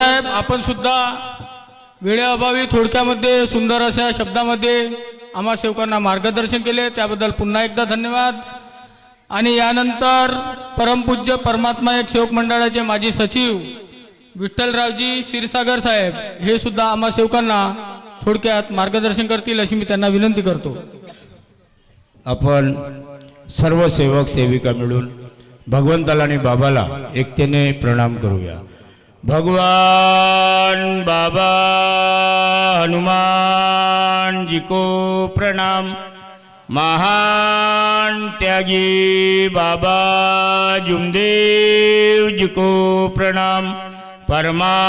साहेब आपण सुद्धा वेळेअभावी थोडक्यामध्ये सुंदर अशा शब्दामध्ये आम्हा सेवकांना मार्गदर्शन केले. त्याबद्दल पुन्हा एकदा धन्यवाद. आणि यानंतर परमपूज्य परमात्मा एक सेवक मंडळाचे माजी सचिव विठ्ठलरावजी क्षीरसागर साहेब हे सुद्धा आम्हा सेवकांना थोडक्यात मार्गदर्शन करतील अशी मी त्यांना विनंती करतो. आपण सर्व सेवक सेविका मिळून भगवंताला आणि बाबाला एकतेने प्रणाम करूया. भगवान बाबा हनुमान जी को प्रणाम. महान त्यागी बाबा जुमदेव जी को प्रणाम. परमात्मा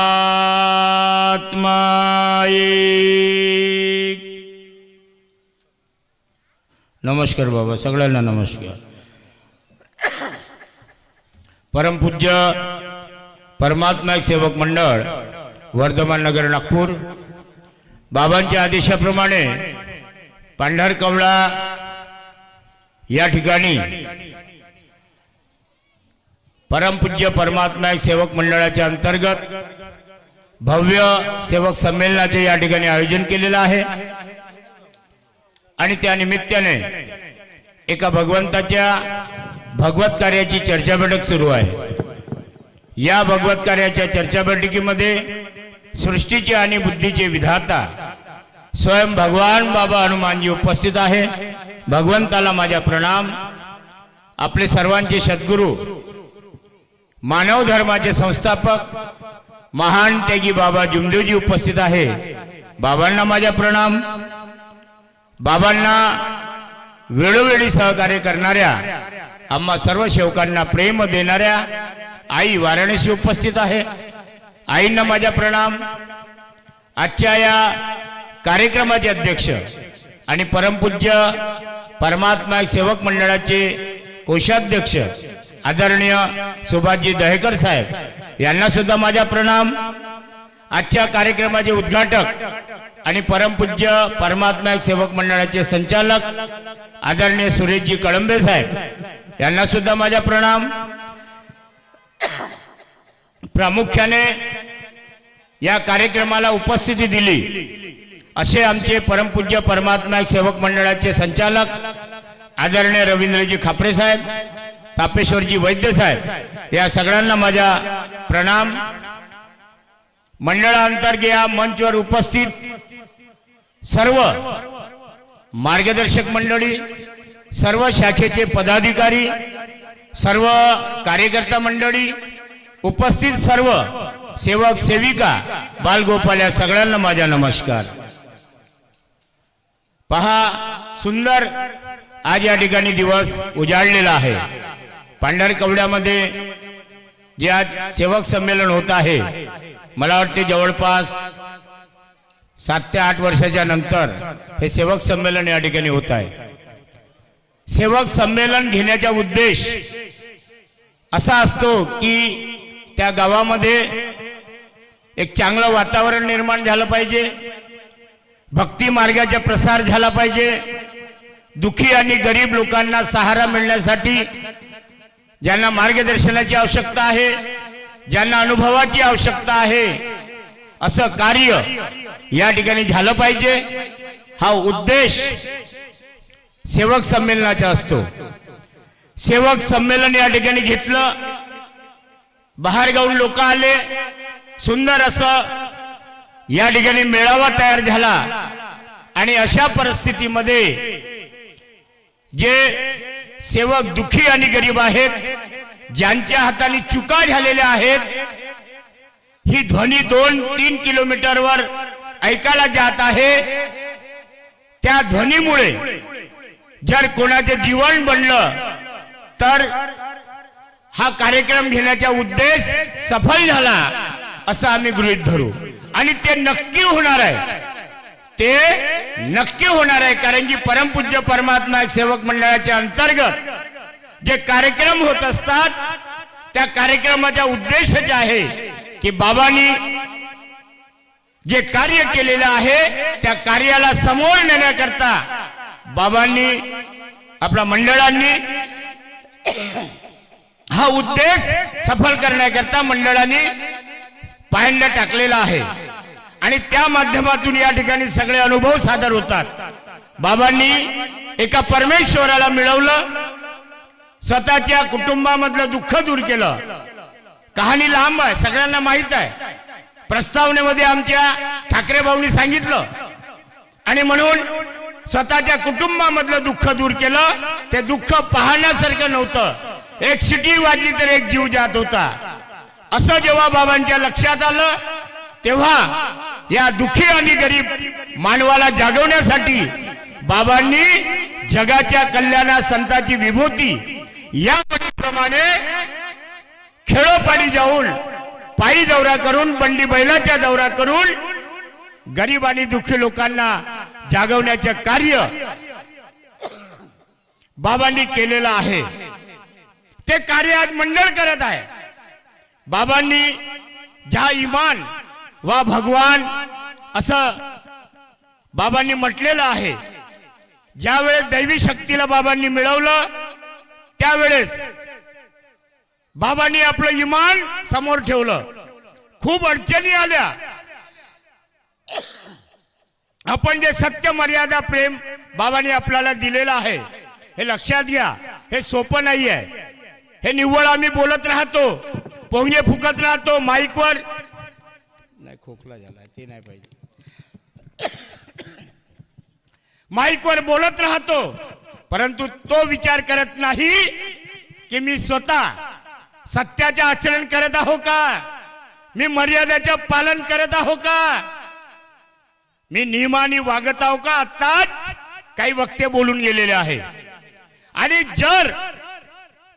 एक नमस्कार बाबा सगळ्यांना नमस्कार. परमपूज्य परमात्मा एक सेवक मंडळ वर्धमान नगर नागपूर. बाबांच्या आदेशाप्रमाणे पांढर कवळा या ठिकाणी परमपूज्य परमात्मा एक सेवक मंडळाच्या अंतर्गत भव्य सेवक संमेलनाचे या ठिकाणी आयोजन केलेलं आहे. आणि त्या निमित्ताने एका भगवंताच्या भगवत कार्याची चर्चा बैठक सुरू आहे. या भगवत कार्याच्या चर्चा बैठकीमध्ये सृष्टीचे आणि बुद्धीचे विधाता स्वयं भगवान बाबा हनुमानजी उपस्थित आहे. भगवंताला माझ्या प्रणाम. आपले सर्वांचे सद्गुरू मानव धर्माचे संस्थापक महान त्यागी बाबा जुमदेवजी उपस्थित आहे. बाबांना माझ्या प्रणाम. बाबांना वेळोवेळी सहकार्य करणाऱ्या आम्हा सर्व सेवकांना प्रेम देणाऱ्या आई वाराणसी उपस्थित आहे. आईंना माझा प्रणाम. आजच्या या कार्यक्रमाचे अध्यक्ष आणि परमपूज्य परमात्मा सेवक मंडळाचे कोषाध्यक्ष आदरणीय सुभाषजी दहेकर साहेब यांना सुद्धा माझा प्रणाम. आजच्या कार्यक्रमाचे उद्घाटक आणि परमपूज्य परमात्मा सेवक मंडळाचे संचालक आदरणीय सुरेशजी कळंबे साहेब यांना सुद्धा माझा प्रणाम. प्रामुख्याने या कार्यक्रमाला उपस्थिती दिली. असे आमचे परमपूज्य परमात्मा सेवक मंडळाचे संचालक आदरणीय रवींद्रजी खापरे साहेब तापेश्वरजी वैद्य साहेब या सगळ्यांना माझा प्रणाम. मंडळांतर्गे या मंचवर उपस्थित सर्व मार्गदर्शक मंडळी सर्व शाखेचे पदाधिकारी सर्व कार्यकर्ता मंडळी उपस्थित सर्व सेवक सेविका बालगोपाल या सगळ्यांना माझा नमस्कार. पहा सुंदर आज या ठिकाणी दिवस उजाडलेला आहे. पांढरकवड्यामध्ये जे आज सेवक संमेलन होत आहे मला वाटते जवळपास सात ते आठ वर्षाच्या नंतर हे सेवक संमेलन या ठिकाणी होत आहे. सेवक संमेलन घेण्याचा उद्देश असा असतो की त्या गावामध्ये एक चांगलं वातावरण निर्माण झालं पाहिजे. भक्ती मार्गाचा प्रसार झाला पाहिजे. दुखी आणि गरीब लोकांना सहारा मिळण्यासाठी ज्यांना मार्गदर्शनाची आवश्यकता आहे ज्यांना अनुभवाची आवश्यकता आहे असं कार्य या ठिकाणी झालं पाहिजे. हा उद्देश सेवक संमेलनाचा असतो. सेवक संमेलन या ठिकाणी घेतलं बाहेरगावून लोक आले. सुंदर असं या ठिकाणी मेळावा तयार झाला. आणि अशा परिस्थितीमध्ये जे सेवक दुखी आणि गरीब आहेत ज्यांच्या हाताने चुका झालेल्या आहेत ही ध्वनी दोन तीन किलोमीटरवर ऐकायला जात आहे. त्या ध्वनीमुळे जर कोणाचं जीवन बनलं तर हा कार्यक्रम घेण्याचा उद्देश सफल झाला असं आम्ही गृहित धरू. आणि ते नक्की होणार आहे. ते नक्की होणार आहे कारण की परमपूज्य परमात्मा एक सेवक मंडळाच्या अंतर्गत जे कार्यक्रम होत असतात त्या कार्यक्रमाचा उद्देश जे आहे की बाबांनी जे कार्य केलेलं आहे त्या कार्याला समोर नेण्याकरता बाबांनी आपल्या मंडळांनी हा उद्देश सफल करण्याकरता मंडळाने पायंडा टाकलेला आहे. आणि त्या माध्यमातून या ठिकाणी सगळे अनुभव सादर होतात. बाबांनी एका परमेश्वराला मिळवलं स्वतःच्या कुटुंबामधलं दुःख दूर केलं. कहाणी लांब आहे सगळ्यांना माहीत आहे. प्रस्तावनेमध्ये आमच्या ठाकरे भाऊनी सांगितलं. आणि म्हणून स्वतःच्या कुटुंबामधलं दुःख दूर केलं. ते दुःख पाहण्यासारखं नव्हतं. एक शिटी वाजली तर एक जीव जात होता. असं जेव्हा बाबांच्या लक्षात आलं तेव्हा या दुःखी आणि गरीब मानवाला जागवण्यासाठी बाबांनी जगाच्या कल्याणा संताची विभूती या प्रमाणे खेळोपाडी जाऊन पायी दौरा करून बंडी बैलाच्या दौरा करून गरीब आणि दुःखी लोकांना जागवण्याचे कार्य बाबांनी केलेलं आहे. ते कार्य आज मंडळ करत आहे. बाबांनी ज्या इमान वा भगवान असं बाबांनी म्हटलेलं आहे ज्या वेळेस दैवी शक्तीला बाबांनी मिळवलं त्यावेळेस बाबांनी आपलं इमान समोर ठेवलं. खूप अडचणी आल्या. आपण जे सत्य मर्यादा प्रेम बाबांनी आपल्याला दिलेलं आहे हे लक्षात घ्या. हे सोपं नाही आहे हे निव्वळ आम्ही बोलत राहतो. पोंगे फुकत राहतो माईकवर. नाही खोकला झाला ते नाही पाहिजे. माईकवर बोलत राहतो परंतु तो विचार करत नाही की मी स्वतः सत्याचे आचरण करत आहो का? मी मर्यादेचं पालन करत आहो का? मी नियमाने वागत आहो का? आताच काही वक्ते बोलून गेलेले आहे. आणि जर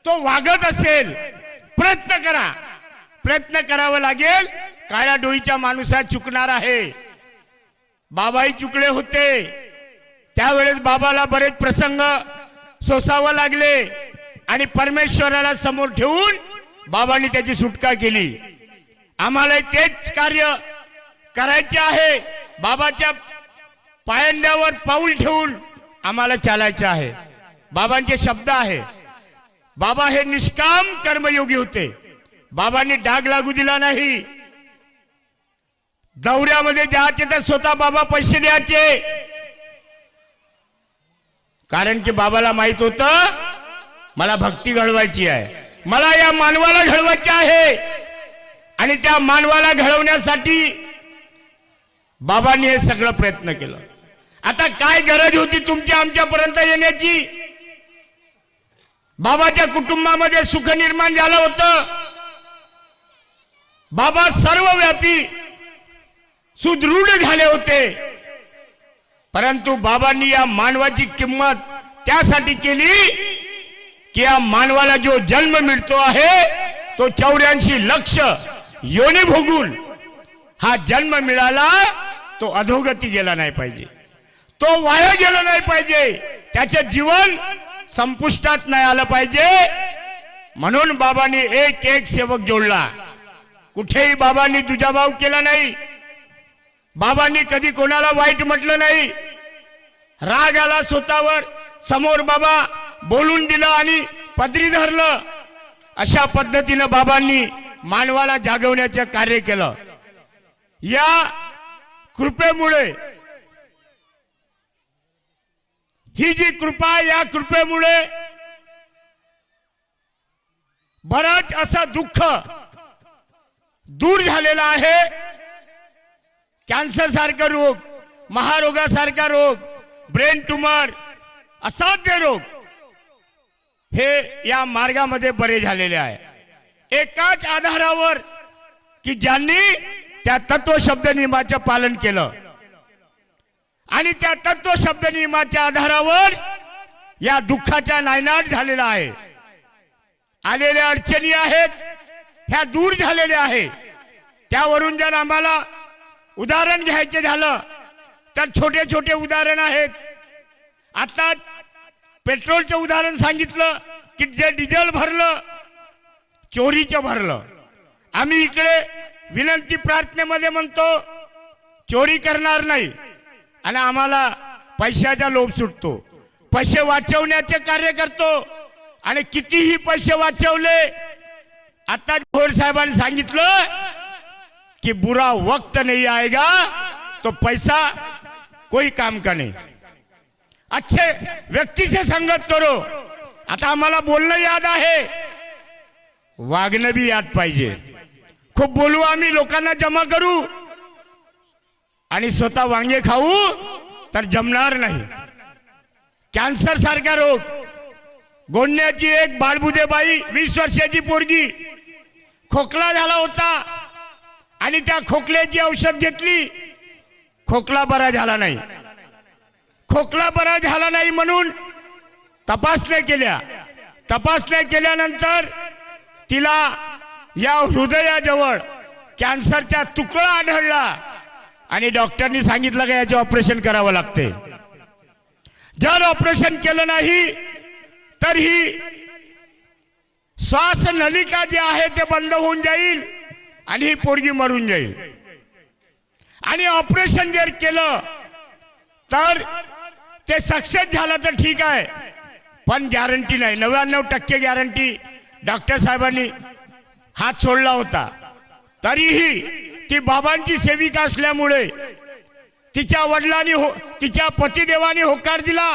तो वागत असेल. प्रयत्न करा. प्रयत्न करावा लागेल. काळ्या डोईच्या माणूसात चुकणार आहे. बाबाही चुकले होते. त्यावेळेस बाबाला बरेच प्रसंग सोसावं लागले. आणि परमेश्वराला समोर ठेवून बाबांनी त्याची सुटका केली. आम्हाला तेच कार्य करायचे आहे. बाबाच्या पायंड्यावर पाऊल ठेवून आम्हाला चालायचे आहे. बाबांचे शब्द आहे. बाबा हे निष्काम कर्मयोगी होते. बाबांनी डाग लागू दिला नाही. दौऱ्यामध्ये जायचे तर स्वतः बाबा पैसे द्यायचे. कारण की बाबाला माहीत होत मला भक्ती घडवायची आहे. मला या मानवाला घडवायचे आहे. आणि त्या मानवाला घडवण्यासाठी बाबांनी हे सगळं प्रयत्न केलं. आता काय गरज होती तुमच्या आमच्यापर्यंत येण्याची? बाबाच्या कुटुंबामध्ये सुख निर्माण झालं होतं. बाबा सर्वव्यापी सुदृढ झाले होते. परंतु बाबांनी या मानवाची किंमत त्यासाठी केली की या मानवाला जो जन्म मिळतो आहे तो चौऱ्याऐंशी लक्ष योनी भोगून हा जन्म मिळाला तो अधोगती गेला नाही पाहिजे. तो वाया गेला नाही पाहिजे. त्याचे जीवन संपुष्टात नाही आलं पाहिजे. म्हणून बाबांनी एक एक सेवक जोडला. कुठेही बाबांनी दुजाभाव केला नाही. बाबांनी कधी कोणाला वाईट म्हटलं नाही. राग आला स्वतःवर. समोर बाबा बोलून दिलं आणि पदरी धरलं. अशा पद्धतीनं बाबांनी मानवाला जागवण्याचं कार्य केलं. या कृपेमुळे ही जी कृपा या कृपेमुळे बराच असं दुःख दूर झालेला आहे. कॅन्सर सारखा रोग महारोगासारखा रोग ब्रेन ट्युमर असाध्य रोग हे या मार्गामध्ये बरे झालेले आहे. एकाच आधारावर की ज्यांनी त्या तत्व शब्द नियमाचं पालन केलं आणि त्या तत्व शब्द नियमाच्या आधारावर या दुःखाचा नायनाट झालेला आहे. आलेल्या अडचणी आहेत ह्या दूर झालेल्या आहे. त्यावरून जर आम्हाला उदाहरण घ्यायचे झालं तर छोटे छोटे उदाहरण आहेत. आता पेट्रोलचं उदाहरण सांगितलं की जे डिझेल भरलं चोरीचं भरलं. आम्ही इकडे विनंती प्रार्थनेमध्ये म्हणतो चोरी करणार नाही. आणि आम्हाला पैशाचा लोभ सुटतो. पैसे वाचवण्याचे कार्य करतो. आणि कितीही पैसे वाचवले आता भोर साहेबांनी सांगितलं की बुरा वक्त नाही आएगा तो पैसा कोई काम का नाही. अच्छे व्यक्तीचे संगत करो. आता आम्हाला बोलणं याद आहे. वागणं बी याद पाहिजे. खूप बोलू आम्ही लोकांना जमा करू. आणि स्वतः वांगे खाऊ तर जमणार नाही. कॅन्सर सारखा रोग. गोंडण्याची एक बाळबुदेबाई वीस वर्षाची पोरगी खोकला झाला होता आणि त्या खोकल्याची औषध घेतली. खोकला बरा झाला नाही. खोकला बरा झाला नाही म्हणून तपासण्या केल्या. तपासण्या केल्यानंतर तिला या हृदयाजवळ कॅन्सरचा तुकडा आढळला. आणि डॉक्टरनी सांगितलं का याचे ऑपरेशन करावं लागते. जर ऑपरेशन केलं नाही तर ही श्वास नलिका जे आहे ते बंद होऊन जाईल आणि ही पोरगी मरून जाईल. आणि ऑपरेशन जर केलं तर ते सक्सेस झालं तर ठीक आहे. पण गॅरंटी नाही. नव्याण्णव टक्के गॅरंटी डॉक्टर साहेबांनी हात सोडला होता. तरीही ती बाबांची सेविका असल्यामुळे तिच्या वडिलांनी हो तिच्या पतिदेवाने होकार दिला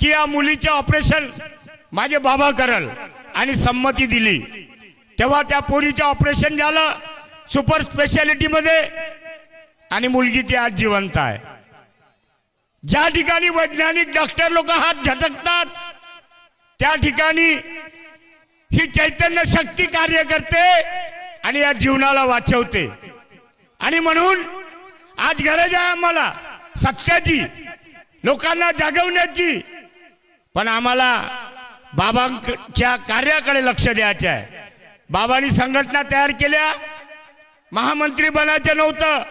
की या मुलीचे ऑपरेशन माझे बाबा करल आणि संमती दिली. तेव्हा त्या पोरीचं ऑपरेशन झालं सुपर स्पेशालिटीमध्ये आणि मुलगी ती आज जिवंत आहे. ज्या ठिकाणी वैज्ञानिक डॉक्टर लोक हात झटकतात त्या ठिकाणी ही चैतन्य शक्ती कार्य करते आणि या जीवनाला वाचवते. आणि म्हणून आज गरज आहे आम्हाला सत्याची लोकांना जागवण्याची. पण आम्हाला बाबांच्या कार्याकडे लक्ष द्यायचं आहे. बाबांनी संघटना तयार केल्या. महामंत्री बनायचं नव्हतं.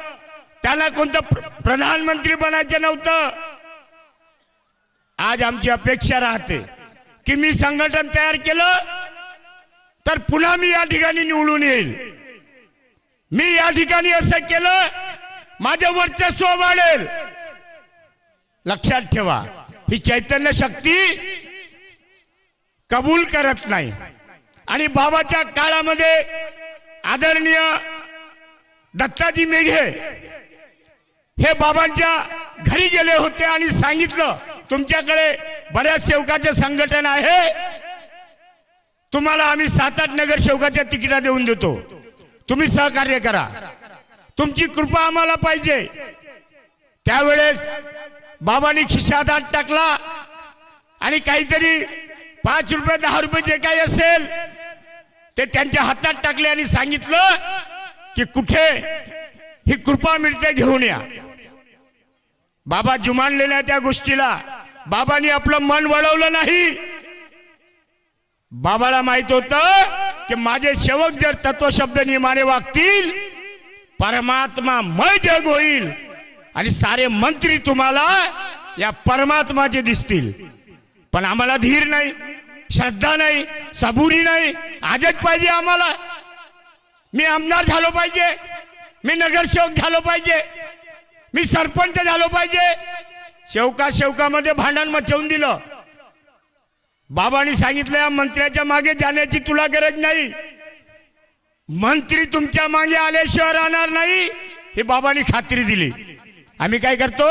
त्यांना कोणतं प्र- प्रधानमंत्री बनायचं नव्हतं. आज आमची अपेक्षा राहते की मी संघटन तयार केलं तर पुन्हा मी या ठिकाणी निवडून येईल. मी या ठिकाणी असं केलं माझं वर्चस्व वाढेल. लक्षात ठेवा ही चैतन्य शक्ती कबूल करत नाही. आणि बाबाच्या काळामध्ये आदरणीय दत्ताजी मेघे हे बाबांच्या घरी गेले होते आणि सांगितलं तुमच्याकडे बऱ्याच सेवकाचे संघटन आहे तुम्हाला आम्ही सात आठ नगर शेवकाच्या तिकिटा देऊन देतो. तुम्ही सहकार्य करा. तुमची कृपा आम्हाला पाहिजे. त्यावेळेस बाबांनी खिशात हात टाकला आणि काहीतरी पाच रुपये दहा रुपये जे काही असेल ते त्यांच्या हातात टाकले आणि सांगितलं की कुठे ही कृपा मिळते घेऊन या. बाबा जुमानलेल्या त्या गोष्टीला. बाबांनी आपलं मन वळवलं नाही. बाबाला माहीत होत की माझे सेवक जर तत्वशब्द नियमाने वागतील परमात्मा मय जग होईल आणि सारे मंत्री तुम्हाला या परमात्माचे दिसतील. पण आम्हाला धीर नाही श्रद्धा नाही सबुरी नाही आजच पाहिजे आम्हाला. मी आमदार झालो पाहिजे मी नगरसेवक झालो पाहिजे मी सरपंच झालो पाहिजे. शेवका शेवकामध्ये भांडण मचवून दिलं. बाबांनी सांगितलं या मंत्र्याच्या मागे जाण्याची तुला गरज नाही. मंत्री तुमच्या मागे आल्याशिवाय राहणार नाही हे बाबांनी खात्री दिली. आम्ही काय करतो?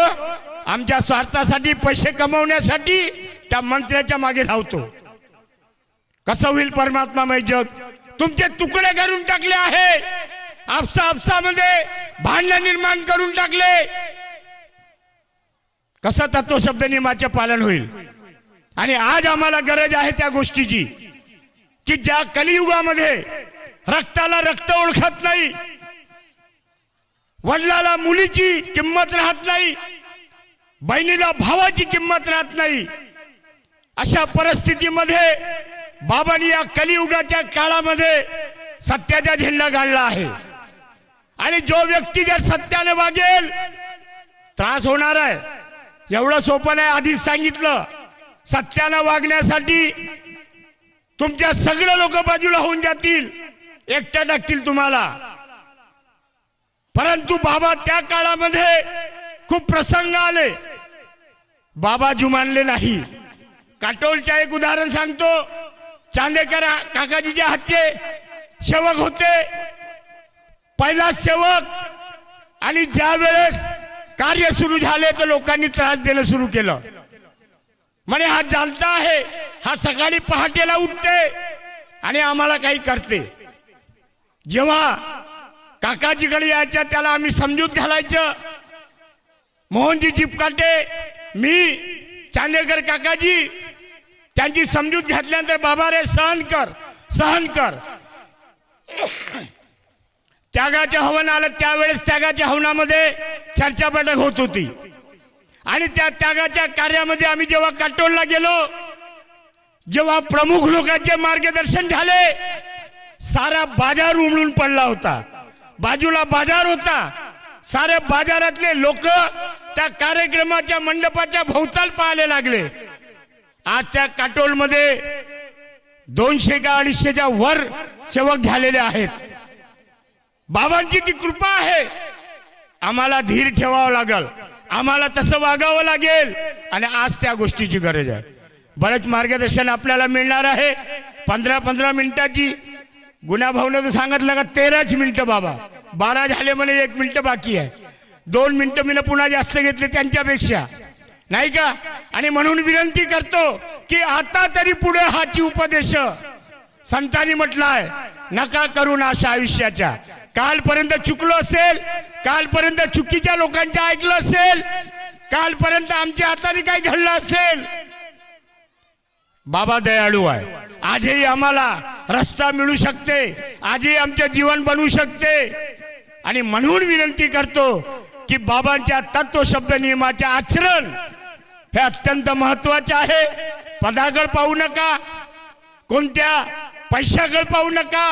आमच्या स्वार्थासाठी पैसे कमवण्यासाठी त्या मंत्र्याच्या मागे धावतो. कसं होईल परमात्मा जग? तुमचे तुकडे करून टाकले आहे. आपसा आपसामध्ये भांडण निर्माण करून टाकले. कसं तत्वशब्द नियमाचे पालन होईल? आणि आज आम्हाला गरज आहे त्या गोष्टीची की ज्या कलियुगामध्ये रक्ताला रक्त ओळखत नाही वडिलाला मुलीची किंमत राहत नाही बहिणीला भावाची किंमत राहत नाही अशा परिस्थितीमध्ये बाबांनी या कलियुगाच्या काळामध्ये सत्याचा झेंडा गाडला आहे. आणि जो व्यक्ती जर सत्याने वागेल त्रास होणार आहे. एवढं सोपं नाही आधीच सांगितलं. सत्यानं वागण्यासाठी तुमच्या सगळे लोक बाजूला होऊन जातील. एकट्या टाकतील तुम्हाला. परंतु बाबा त्या काळामध्ये खूप प्रसंग आले. बाबा जुमानले नाही. काटोलच्या एक उदाहरण सांगतो. चांदेकर काकाजीच्या हातचे सेवक होते. पहिला सेवक आणि ज्या वेळेस कार्य सुरू झाले तर लोकांनी त्रास देणं सुरू केलं. म्हणे हा जालता आहे. हा सकाळी पहाटेला उठते आणि आम्हाला काही करते. जेव्हा काकाजीकडे यायच्या त्याला आम्ही समजूत घालायचं. मोहनजी चिपकाटे मी चांदेकर काकाजी त्यांची समजूत घातल्यानंतर बाबा रे सहन कर सहन कर. त्यागाच्या हवन आलं त्यावेळेस त्यागाच्या हवनामध्ये चर्चा बैठक होत होती. आणि त्या त्यागाच्या कार्यामध्ये आम्ही जेव्हा काटोलला गेलो जेव्हा प्रमुख लोकांचे मार्गदर्शन झाले सारा बाजार उमळून पडला होता. बाजूला बाजार होता. सारे बाजारातले लोक त्या कार्यक्रमाच्या मंडपाच्या भोवताल पाहायला लागले. आज त्या काटोलमध्ये दोनशे का अडीचशेच्या वर सेवक झालेले आहेत. बाबांची ती कृपा आहे. आम्हाला धीर ठेवावं लागल. आम्हाला तसं वागावं लागेल. आणि आज त्या गोष्टीची गरज आहे. बरंच मार्गदर्शन आपल्याला मिळणार आहे. पंधरा पंधरा मिनिटाची गुन्हा तर सांगितलं का तेराच मिनिटं बाबा. बारा झाले म्हणे एक मिनिटं बाकी आहे. दोन मिनिटं मी पुन्हा जास्त घेतले त्यांच्यापेक्षा. नाही का? आणि म्हणून विनंती करतो की आता तरी पुढे हाची उपदेश संतांनी म्हटलंय नका करू नाशा आयुष्याच्या. कालपर्यंत चुकलो असेल कालपर्यंत चुकीच्या लोकांचं ऐकलं असेल कालपर्यंत आमच्या हाताने काय घडलं असेल. बाबा दयाळू आहे. आजही आम्हाला रस्ता मिळू शकते आजही आमचे जीवन बनवू शकते. आणि म्हणून विनंती करतो की बाबांच्या तत्व शब्द नियमाचे आचरण हे अत्यंत महत्त्वाचे आहे. पदाकड पाहू नका कोणत्या पैशाकड पाहू नका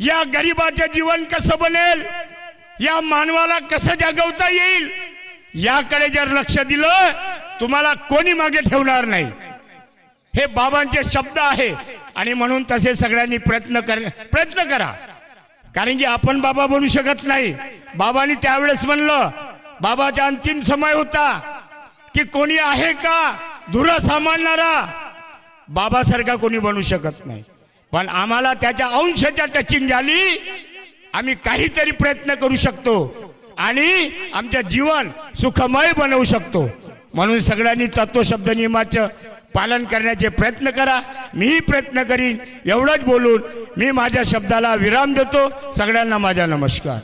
या गरिबाचं जीवन कसं बनेल? या मानवाला कसं जागवता येईल? याकडे जर लक्ष दिलं तुम्हाला कोणी मागे ठेवणार नाही. हे बाबांचे शब्द आहे. आणि म्हणून तसे सगळ्यांनी प्रयत्न कर प्रयत्न करा. कारण की आपण बाबा बनू शकत नाही. बाबांनी त्यावेळेस म्हणलं बाबाचा अंतिम समय होता. की कोणी आहे का? धुरा सांभाळणारा? बाबासारखा कोणी बनू शकत नाही. पण आम्हाला त्याच्या अंशाच्या टचिंग झाली. आम्ही काहीतरी प्रयत्न करू शकतो आणि आमच्या जीवन सुखमय बनवू शकतो. म्हणून सगळ्यांनी तत्वशब्द नियमाचं पालन करण्याचे प्रयत्न करा. मीही प्रयत्न करीन एवढंच बोलून मी माझ्या शब्दाला विराम देतो. सगळ्यांना माझा नमस्कार.